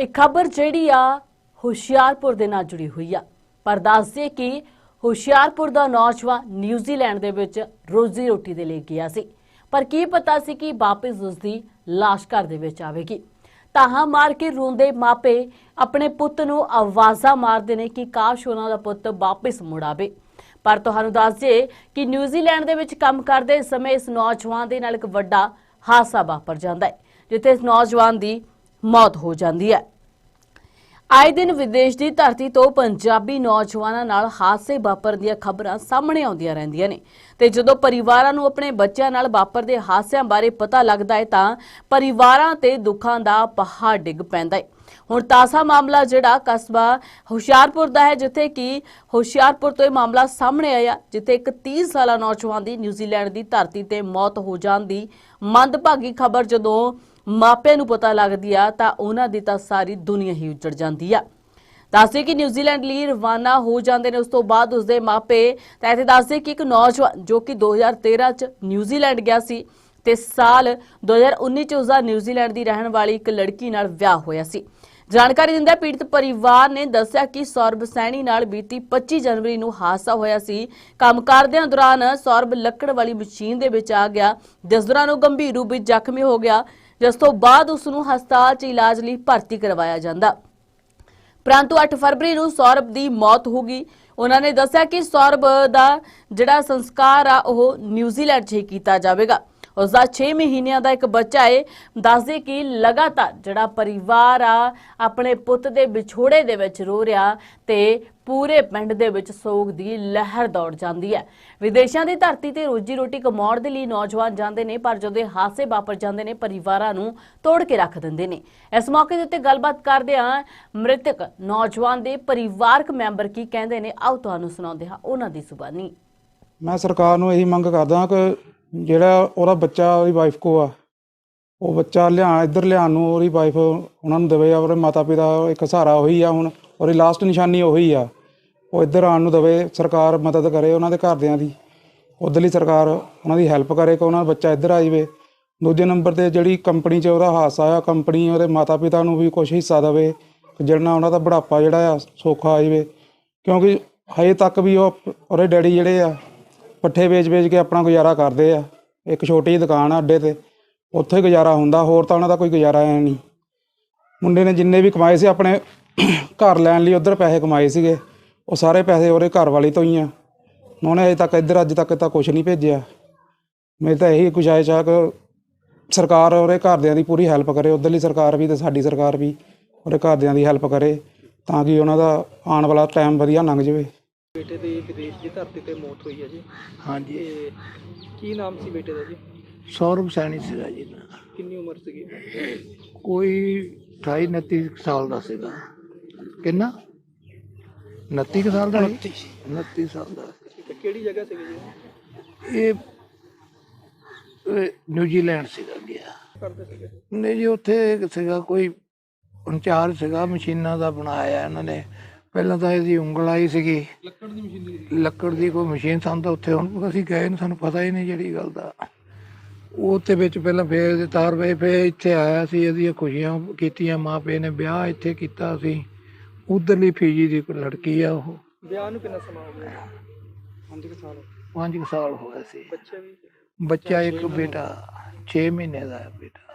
ਇਹ ਖਬਰ ਜਿਹੜੀ ਆ ਹੁਸ਼ਿਆਰਪੁਰ ਦੇ ਨਾਲ ਜੁੜੀ ਹੋਈ ਆ। ਪਰ ਦੱਸਦੇ ਕਿ ਹੁਸ਼ਿਆਰਪੁਰ ਦਾ ਨੌਜਵਾਨ ਨਿਊਜ਼ੀਲੈਂਡ ਦੇ ਵਿੱਚ ਰੋਜ਼ੀ ਰੋਟੀ ਦੇ ਲਈ ਗਿਆ ਸੀ। ਪਰ ਕੀ ਪਤਾ ਸੀ ਕਿ ਵਾਪਸ ਉਸ ਦੀ ਲਾਸ਼ ਘਰ ਦੇ ਵਿੱਚ ਆਵੇਗੀ। ਤਾਹਾਂ ਮਾਰ ਕੇ ਰੋਂਦੇ ਮਾਪੇ ਆਪਣੇ ਪੁੱਤ ਨੂੰ ਆਵਾਜ਼ਾਂ ਮਾਰਦੇ ਨੇ ਕਿ ਕਾਸ਼ ਉਹਨਾਂ ਦਾ ਪੁੱਤ ਵਾਪਸ ਮੁੜ ਆਵੇ। ਪਰ ਤੁਹਾਨੂੰ ਦੱਸ ਦਈਏ ਕਿ ਨਿਊਜ਼ੀਲੈਂਡ ਦੇ ਵਿੱਚ ਕੰਮ ਕਰਦੇ ਸਮੇਂ ਇਸ ਨੌਜਵਾਨ ਦੇ ਨਾਲ ਇੱਕ ਵੱਡਾ ਹਾਦਸਾ ਵਾਪਰ ਜਾਂਦਾ ਹੈ, ਜਿੱਥੇ ਇਸ ਨੌਜਵਾਨ ਦੀ ਮੌਤ ਹੋ ਜਾਂਦੀ ਹੈ। ਆਏ ਦਿਨ ਵਿਦੇਸ਼ ਦੀ ਧਰਤੀ ਤੋਂ ਪੰਜਾਬੀ ਨੌਜਵਾਨਾਂ ਨਾਲ ਹਾਦਸੇ ਵਾਪਰਦੀਆਂ ਖਬਰਾਂ ਸਾਹਮਣੇ ਆਉਂਦੀਆਂ ਰਹਿੰਦੀਆਂ ਨੇ। ਤੇ ਜਦੋਂ ਪਰਿਵਾਰਾਂ ਨੂੰ ਆਪਣੇ ਬੱਚਿਆਂ ਨਾਲ ਵਾਪਰਦੇ ਹਾਦਸਿਆਂ ਬਾਰੇ ਪਤਾ ਲੱਗਦਾ ਹੈ ਤਾਂ ਪਰਿਵਾਰਾਂ ਤੇ ਦੁੱਖਾਂ ਦਾ ਪਹਾੜ ਡਿੱਗ ਪੈਂਦਾ ਹੈ। ਹੁਣ ਤਾਸਾ ਮਾਮਲਾ ਜਿਹੜਾ ਕਸਬਾ ਹੁਸ਼ਿਆਰਪੁਰ ਦਾ ਹੈ, ਜਿੱਥੇ ਕਿ ਹੁਸ਼ਿਆਰਪੁਰ ਤੋਂ ਇਹ ਮਾਮਲਾ ਸਾਹਮਣੇ ਆਇਆ, ਜਿੱਥੇ ਇੱਕ 30 ਸਾਲਾ ਨੌਜਵਾਨ ਦੀ ਨਿਊਜ਼ੀਲੈਂਡ ਦੀ ਧਰਤੀ ਤੇ ਮੌਤ ਹੋ ਜਾਣ ਦੀ ਮੰਦਭਾਗੀ ਖਬਰ ਜਦੋਂ ਮਾਪਿਆਂ ਨੂੰ ਪਤਾ ਲੱਗਦੀ ਆ, ਤਾਂ ਉਹਨਾਂ ਦੀ ਤਾਂ ਸਾਰੀ ਦੁਨੀਆ ਹੀ ਉੱਜੜ ਜਾਂਦੀ ਆ। ਦੱਸਦੇ ਕਿ ਨਿਊਜ਼ੀਲੈਂਡ ਲਈ ਰਵਾਨਾ ਹੋ ਜਾਂਦੇ ਨੇ, ਉਸ ਤੋਂ ਬਾਅਦ ਉਸਦੇ ਮਾਪੇ, ਤਾਂ ਇੱਥੇ ਦੱਸਦੇ ਕਿ ਇੱਕ ਨੌਜਵਾਨ ਜੋ ਕਿ 2013 ਚ ਨਿਊਜ਼ੀਲੈਂਡ ਗਿਆ ਸੀ ਤੇ ਸਾਲ 2019 ਚ ਉਸਦਾ ਨਿਊਜ਼ੀਲੈਂਡ ਦੀ ਰਹਿਣ ਵਾਲੀ ਇੱਕ ਲੜਕੀ ਨਾਲ ਵਿਆਹ ਹੋਇਆ ਸੀ। ਜਾਣਕਾਰੀ ਦਿੰਦਾ ਪੀੜਤ ਪਰਿਵਾਰ ਨੇ ਦੱਸਿਆ ਕਿ ਸੌਰਬ ਸੈਣੀ ਨਾਲ ਬੀਤੀ 25 ਜਨਵਰੀ ਨੂੰ ਹਾਦਸਾ ਹੋਇਆ ਸੀ। ਕੰਮ ਕਰਦਿਆਂ ਦੌਰਾਨ ਸੌਰਭ ਲੱਕੜ ਵਾਲੀ ਮਸ਼ੀਨ ਦੇ ਵਿੱਚ ਆ ਗਿਆ। ਜਿਸ ਦੌਰਾਨ ਉਹ ਗੰਭੀਰ ਰੂਪ ਵਿੱਚ ਜ਼ਖਮੀ ਹੋ ਗਿਆ। ਜਿਸ ਤੋਂ ਬਾਅਦ ਉਸ ਨੂੰ ਹਸਪਤਾਲ 'ਚ ਇਲਾਜ ਲਈ ਭਰਤੀ ਕਰਵਾਇਆ ਜਾਂਦਾ। ਪਰੰਤੂ 8 ਫਰਵਰੀ ਨੂੰ ਸੌਰਭ ਦੀ ਮੌਤ ਹੋ ਗਈ। ਉਹਨਾਂ ਨੇ ਦੱਸਿਆ ਕਿ ਸੌਰਭ ਦਾ ਜਿਹੜਾ ਸੰਸਕਾਰ ਆ, ਉਹ ਨਿਊਜ਼ੀਲੈਂਡ 'ਚ ਹੀ ਕੀਤਾ ਜਾਵੇਗਾ। ਉਸ ਦਾ 6 ਮਹੀਨਿਆਂ ਦਾ ਇੱਕ ਬੱਚਾ ਏ, ਦੱਸਦੇ ਕਿ ਲਗਾਤਾਰ ਜਿਹੜਾ ਪਰਿਵਾਰ ਆ, ਆਪਣੇ ਪੁੱਤ ਦੇ ਵਿਛੋੜੇ ਦੇ ਵਿੱਚ ਰੋ ਰਿਹਾ ਤੇ ਪੂਰੇ ਪਿੰਡ ਦੇ ਵਿੱਚ ਸੋਗ ਦੀ ਲਹਿਰ ਦੌੜ ਜਾਂਦੀ ਹੈ। ਵਿਦੇਸ਼ਾਂ ਦੀ ਧਰਤੀ ਤੇ ਰੋਜੀ ਰੋਟੀ ਕਮਾਉਣ ਦੇ ਲਈ ਨੌਜਵਾਨ ਜਾਂਦੇ ਨੇ, ਪਰ ਜਦੋਂ ਇਹ ਹਾਦਸੇ ਵਾਪਰ ਜਾਂਦੇ ਨੇ, ਪਰਿਵਾਰਾਂ ਨੂੰ ਤੋੜ ਕੇ ਰੱਖ ਦਿੰਦੇ ਨੇ। ਇਸ ਮੌਕੇ ਦੇ ਉੱਤੇ ਗੱਲਬਾਤ ਕਰਦੇ ਹਾਂ ਮ੍ਰਿਤਕ ਨੌਜਵਾਨ ਦੇ ਪਰਿਵਾਰਕ ਮੈਂਬਰ ਕੀ ਕਹਿੰਦੇ ਨੇ, ਆਓ ਤੁਹਾਨੂੰ ਸੁਣਾਉਂਦੇ ਹਾਂ ਉਹਨਾਂ ਦੀ ਜ਼ੁਬਾਨੀ ਮੈਂ ਸਰਕਾਰ ਨੂੰ ਇਹੀ ਮੰਗ ਕਰਦਾ ਕਿ ਜਿਹੜਾ ਉਹਦਾ ਬੱਚਾ, ਉਹਦੀ ਵਾਈਫ ਕੋ ਆ। ਉਹ ਬੱਚਾ ਲਿਆ, ਇੱਧਰ ਲਿਆਉਣ ਨੂੰ ਉਹਦੀ ਵਾਈਫ ਉਹਨਾਂ ਨੂੰ ਦੇਵੇ, ਉਹਦੇ ਮਾਤਾ ਪਿਤਾ ਇੱਕ ਸਹਾਰਾ ਉਹੀ ਆ ਹੁਣ, ਉਹਦੀ ਲਾਸਟ ਨਿਸ਼ਾਨੀ ਉਹੀ ਆ। ਉਹ ਇੱਧਰ ਆਉਣ ਨੂੰ ਦੇਵੇ, ਸਰਕਾਰ ਮਦਦ ਕਰੇ ਉਹਨਾਂ ਦੇ ਘਰਦਿਆਂ ਦੀ। ਉਧਰਲੀ ਸਰਕਾਰ ਉਹਨਾਂ ਦੀ ਹੈਲਪ ਕਰੇ ਕਿ ਉਹਨਾਂ ਦਾ ਬੱਚਾ ਇੱਧਰ ਆ ਜਾਵੇ। ਦੂਜੇ ਨੰਬਰ ਤੇ ਜਿਹੜੀ ਕੰਪਨੀ 'ਚ ਉਹਦਾ ਹਾਦਸਾ ਆ ਕੰਪਨੀ ਉਹਦੇ ਮਾਤਾ ਪਿਤਾ ਨੂੰ ਵੀ ਕੁਝ ਹਿੱਸਾ ਦੇਵੇ ਜਿਹੜਾ ਉਹਨਾਂ ਦਾ ਬੁਢਾਪਾ ਜਿਹੜਾ ਆ, ਸੌਖਾ ਆ ਜਾਵੇ। ਕਿਉਂਕਿ ਹਜੇ ਤੱਕ ਵੀ ਉਹ, ਉਹਦੇ ਡੈਡੀ ਜਿਹੜੇ ਆ ਪੱਠੇ ਵੇਚ-ਵੇਚ ਕੇ ਆਪਣਾ ਗੁਜ਼ਾਰਾ ਕਰਦੇ ਆ। ਇੱਕ ਛੋਟੀ ਜਿਹੀ ਦੁਕਾਨ ਆ ਅੱਡੇ ਤੇ, ਉੱਥੇ ਹੀ ਗੁਜ਼ਾਰਾ ਹੁੰਦਾ, ਹੋਰ ਤਾਂ ਉਹਨਾਂ ਦਾ ਕੋਈ ਗੁਜ਼ਾਰਾ ਹੈ ਨਹੀਂ। ਮੁੰਡੇ ਨੇ ਜਿੰਨੇ ਵੀ ਕਮਾਏ ਸੀ, ਆਪਣੇ ਘਰ ਲੈਣ ਲਈ ਉਧਰ ਪੈਸੇ ਕਮਾਏ ਸੀਗੇ, ਉਹ ਸਾਰੇ ਪੈਸੇ ਉਹਦੇ ਘਰ ਵਾਲੀ ਤੋਂ ਹੀ ਆ। ਉਹਨੇ ਅਜੇ ਤੱਕ ਇੱਧਰ, ਅੱਜ ਤੱਕ ਤਾਂ ਕੁਝ ਨਹੀਂ ਭੇਜਿਆ। ਮੇਰੀ ਤਾਂ ਇਹੀ ਗੁਜ਼ਾਰਿਸ਼ ਆ ਕਿ ਸਰਕਾਰ ਉਹਦੇ ਘਰਦਿਆਂ ਦੀ ਪੂਰੀ ਹੈਲਪ ਕਰੇ, ਉਧਰਲੀ ਸਰਕਾਰ ਵੀ ਤੇ ਸਾਡੀ ਸਰਕਾਰ ਵੀ ਉਹਦੇ ਘਰਦਿਆਂ ਦੀ ਹੈਲਪ ਕਰੇ, ਤਾਂ ਕਿ ਉਹਨਾਂ ਦਾ ਆਉਣ ਵਾਲਾ ਟਾਈਮ ਵਧੀਆ ਲੰਘ ਜਾਵੇ। ਵਿਦੇਸ਼ ਦੀ ਧਰਤੀ ਤੇ ਮੌਤ ਹੋਈ ਹੈ ਜੀ। ਹਾਂਜੀ। ਤੇ ਕੀ ਨਾਮ ਸੀ ਬੇਟੇ ਦਾ ਜੀ? ਸੌਰਵ ਸੈਣੀ ਸੀਗਾ ਜੀ। ਕਿੰਨੀ ਉਮਰ ਸੀਗੀ? ਕੋਈ 28 29 ਸਾਲ ਦਾ ਸੀਗਾ। ਕਿੰਨਾ? 29 ਕੁ ਸਾਲ ਦਾ 29 29 ਸਾਲ ਦਾ ਤੇ ਕਿਹੜੀ ਜਗ੍ਹਾ ਸੀਗੀ ਜੀ? ਇਹ ਇਹ ਨਿਊਜ਼ੀਲੈਂਡ ਸੀਗਾ ਗਿਆ। ਕਰਦੇ ਸੀਗੇ। ਨਹੀਂ ਜੀ ਉੱਥੇ ਸੀਗਾ ਕੋਈ ਇੰਚਾਰਜ ਸੀਗਾ ਮਸ਼ੀਨਾਂ ਦਾ ਬਣਾਇਆ ਇਹਨਾਂ ਨੇ। ਪਹਿਲਾਂ ਤਾਂ ਇਹਦੀ ਉਂਗਲ ਆਈ ਸੀਗੀ। ਲੱਕੜ ਦੀ ਮਸ਼ੀਨ ਲੱਕੜ ਦੀ ਕੋਈ ਮਸ਼ੀਨ ਸਾਨੂੰ ਤਾਂ ਉੱਥੇ ਹੁਣ ਅਸੀਂ ਗਏ ਨੇ ਸਾਨੂੰ ਪਤਾ ਹੀ ਨਹੀਂ ਜਿਹੜੀ ਗੱਲ ਦਾ। ਉਹ ਤੇ ਵਿੱਚ ਪਹਿਲਾਂ ਫੇਰ ਦੇ ਤਾਰ ਵੇ ਫੇਰ ਇੱਥੇ ਆਇਆ ਸੀ ਇਹਦੀਆਂ ਖੁਸ਼ੀਆਂ ਕੀਤੀਆਂ ਮਾਂ ਪਿਓ ਨੇ ਵਿਆਹ ਇੱਥੇ ਕੀਤਾ ਸੀ। ਉਧਰਲੀ ਫੀਜੀ ਦੀ ਕੋਈ ਲੜਕੀ ਆ ਉਹ। ਵਿਆਹ ਨੂੰ ਕਿੰਨਾ ਸਮਾਂ ਹੋ ਗਿਆ? 5 ਸਾਲ। 5 ਸਾਲ ਹੋਏ ਸੀ। ਬੱਚੇ ਵੀ? ਬੱਚਾ ਇੱਕ ਬੇਟਾ 6 ਮਹੀਨੇ ਦਾ ਬੇਟਾ।